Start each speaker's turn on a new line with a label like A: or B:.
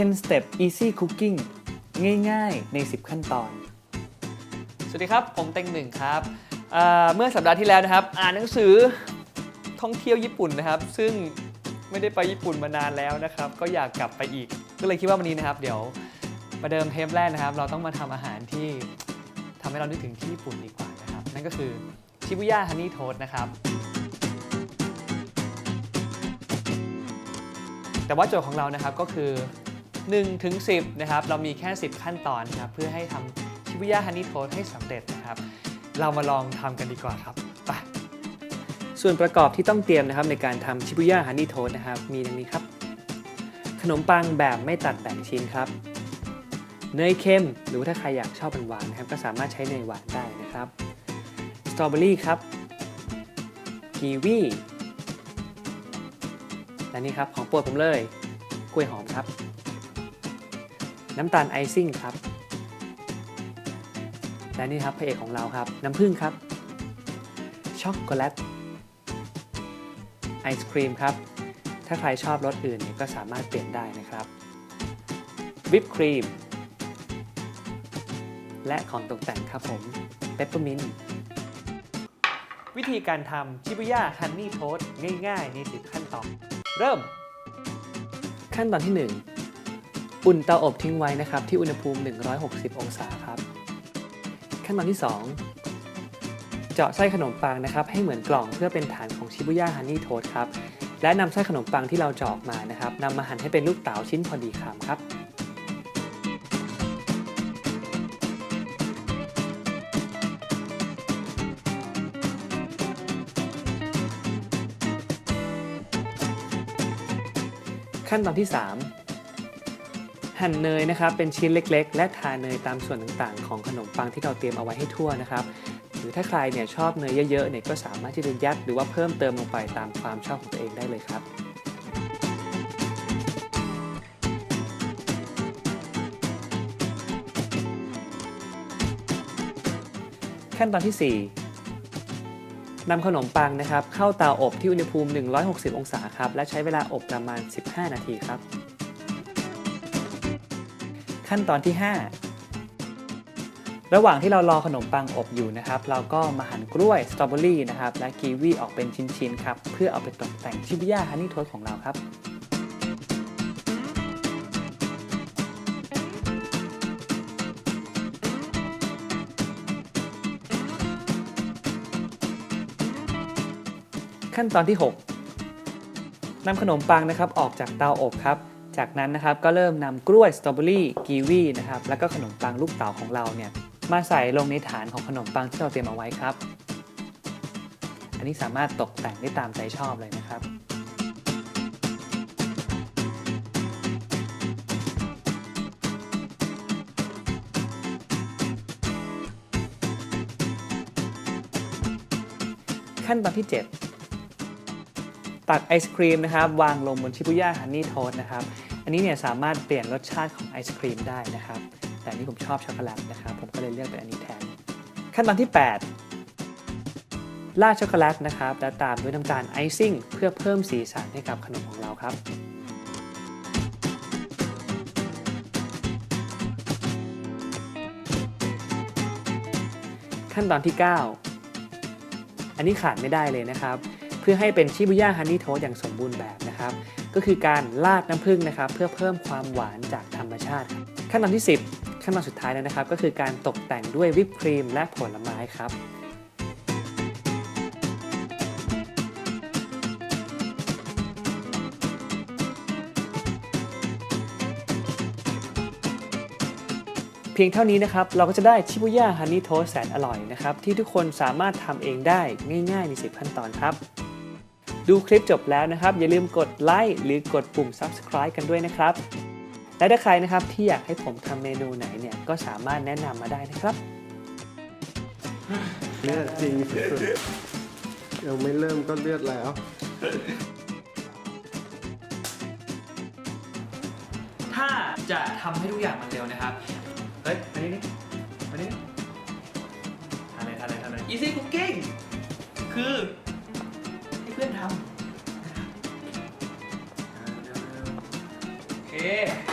A: 10 step easy cooking ง่ายๆ ใน 10 ขั้นตอน สวัสดีครับ ผมเต็งหนึ่งครับเอ่อเมื่อสัปดาห์ที่แล้วนะครับ อ่านหนังสือท่องเที่ยวญี่ปุ่นนะครับ ซึ่งไม่ได้ไปญี่ปุ่นมานานแล้วนะครับ ก็อยากกลับไปอีก ก็เลยคิดว่าวันนี้นะครับ เดี๋ยวประเดิมเทปแรกนะครับ เราต้องมาทำอาหารที่ทำให้เรานึกถึงที่ญี่ปุ่นดีกว่านะครับ นั่นก็คือชิบุย่าฮันนี่โทสนะครับ แต่ว่าโจทย์ของเรานะครับก็คือ 1ถึง10นะครับเรามีแค่ 10 ขั้นตอนครับเพื่อให้ทำชิบุย่าฮันนี่โทสให้สำเร็จนะครับ เรามาลองทำกันดีกว่าครับไปส่วนประกอบที่ต้องเตรียมนะครับในการทำชิบุย่าฮันนี่โทสนะครับมีดังนี้ครับ ขนมปังแบบไม่ตัดแบ่งชิ้นครับ เนยเค็มหรือถ้าใครอยากชอบหวานนะครับก็สามารถใช้เนยหวานได้นะครับสตรอเบอรี่ครับกีวีและนี่ครับของโปรดผมเลยกล้วยหอมครับ น้ำตาลไอซิ่งครับ และนี่ครับพระเอกของเราครับ น้ำผึ้งครับ ช็อกโกแลต ไอศครีมครับ ถ้าใครชอบรสอื่นก็สามารถเปลี่ยนได้นะครับ วิปครีม และของตกแต่งครับผม เปปเปอร์มินต์วิธีการทำชิบุย่าฮันนี่โทสง่ายๆ ใน10ขั้นตอน เริ่ม ขั้นตอนที่ 1 อุ่นเตาอบทิ้งไว้นะครับที่อุณหภูมิ 160 องศาครับ ขั้นตอนที่ 2 เจาะไส้ขนมปังนะครับให้เหมือนกล่องเพื่อเป็นฐานของชิบุย่าฮันนี่โทสครับและนำไส้ขนมปังที่เราเจาะออกมานะครับนำมาหั่นให้เป็นลูกเต๋าชิ้นพอดีคำครับขั้นตอนที่ 3 หั่นเนยนะครับเป็นชิ้นเล็กๆ และทาเนยตามส่วนต่างๆ ของขนมปังที่เราเตรียมเอาไว้ให้ทั่วนะครับหรือถ้าใครเนี่ยชอบเนยเยอะๆเนี่ยก็สามารถที่จะยัดหรือว่าเพิ่มเติมลงไปตามความชอบของตัวเองได้เลยครับขั้นตอนที่ 4นำขนมปังนะครับเข้าเตาอบที่อุณหภูมิ 160 องศาครับและใช้เวลาอบประมาณ 15 นาทีครับ ขั้นตอนที่ 5 ระหว่างที่เรารอขนมปังอบอยู่นะครับ เราก็มาหั่นกล้วยสตรอเบอรี่นะครับและกีวีออกเป็นชิ้นๆครับเพื่อเอาไปตกแต่งชิบุย่าฮันนี่โทสของเราครับขั้นตอนที่ 6นำขนมปังนะครับออกจากเตาอบครับ จากนั้นนะครับก็เริ่มนำกล้วยสตรอเบอรี่กีวีนะครับแล้วก็ขนมปังลูกเต๋าของเราเนี่ยมาใส่ลงในฐานของขนมปังที่เราเตรียมเอาไว้ครับ อันนี้สามารถตกแต่งได้ตามใจชอบเลยนะครับขั้นตอนที่ 7 ตักไอศครีมนะครับวางลงบนชิบุย่าฮันนี่โทสนะครับ อันนี้เนี่ยสามารถเปลี่ยนรสชาติของไอศครีมได้นะครับ แต่นี่ผมชอบช็อกโกแลตนะครับ ผมก็เลยเลือกเป็นอันนี้แทน ขั้นตอนที่8ราดช็อกโกแลตนะครับ และตามด้วยน้ำตาลไอซิ่ง เพื่อเพิ่มสีสันให้กับขนมของเราครับขั้นตอนที่ 9 อันนี้ขาดไม่ได้เลยนะครับ เพื่อให้เป็นชิบุย่าฮันนี่โทสอย่างสมบูรณ์แบบนะครับ ก็คือการราดน้ำผึ้งนะครับ เพื่อเพิ่มความหวานจากธรรมชาติ ขั้นตอนที่ 10 ขั้นตอนสุดท้ายแล้วนะครับ ก็คือการตกแต่งด้วยวิปครีมและผลไม้ครับเพียงเท่านี้นะครับ เราก็จะได้ชิบุย่าฮันนี่โทสแสนอร่อยนะครับ ที่ทุกคนสามารถทำเองได้ง่ายๆใน10ขั้นตอนครับ ดูคลิปจบแล้วนะครับ อย่าลืมกดไลค์หรือกดปุ่ม subscribe กันด้วยนะครับ และถ้าใครนะครับที่อยากให้ผมทำเมนูไหนเนี่ยก็สามารถแนะนำมาได้นะครับ
B: เลือดจริงสุดๆยังไม่เริ่มก็เลือดแล้ว
A: ถ้าจะทำให้ทุกอย่างมันเร็วนะครับ เฮ้ยมานี่นี่มานี่นี่ทานเลยทานเลยทานเลย easy cooking คือ พื่